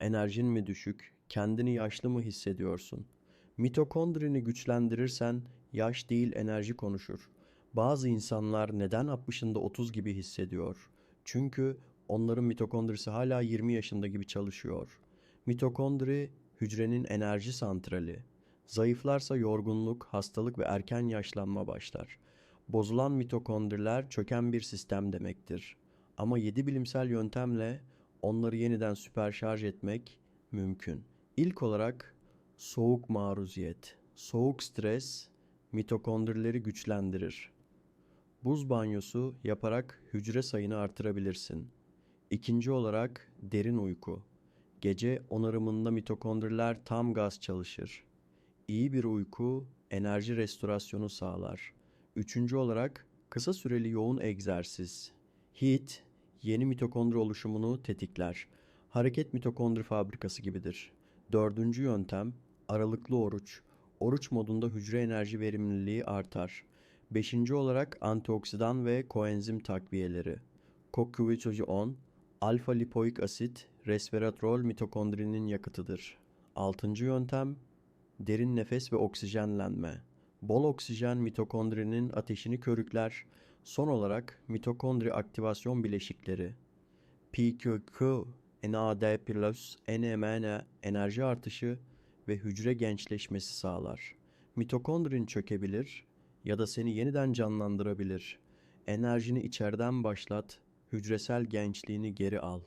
Enerjin mi düşük? Kendini yaşlı mı hissediyorsun? Mitokondrini güçlendirirsen yaş değil enerji konuşur. Bazı insanlar neden 60'ında 30 gibi hissediyor? Çünkü onların mitokondrisi hala 20 yaşında gibi çalışıyor. Mitokondri hücrenin enerji santrali. Zayıflarsa yorgunluk, hastalık ve erken yaşlanma başlar. Bozulan mitokondriler çöken bir sistem demektir. Ama 7 bilimsel yöntemle onları yeniden süperşarj etmek mümkün. İlk olarak soğuk maruziyet. Soğuk stres mitokondrileri güçlendirir. Buz banyosu yaparak hücre sayını artırabilirsin. İkinci olarak derin uyku. Gece onarımında mitokondriler tam gaz çalışır. İyi bir uyku enerji restorasyonu sağlar. Üçüncü olarak kısa süreli yoğun egzersiz. HIIT yeni mitokondri oluşumunu tetikler. Hareket mitokondri fabrikası gibidir. Dördüncü yöntem aralıklı oruç. Oruç modunda hücre enerji verimliliği artar. Beşinci olarak antioksidan ve koenzim takviyeleri. CoQ10, 10, alfa lipoik asit, resveratrol mitokondrinin yakıtıdır. Altıncı yöntem derin nefes ve oksijenlenme. Bol oksijen mitokondrinin ateşini körükler. Son olarak mitokondri aktivasyon bileşikleri. PQQ, NAD+, NMN enerji artışı ve hücre gençleşmesi sağlar. Mitokondrin çökebilir ya da seni yeniden canlandırabilir. Enerjini içeriden başlat, hücresel gençliğini geri al.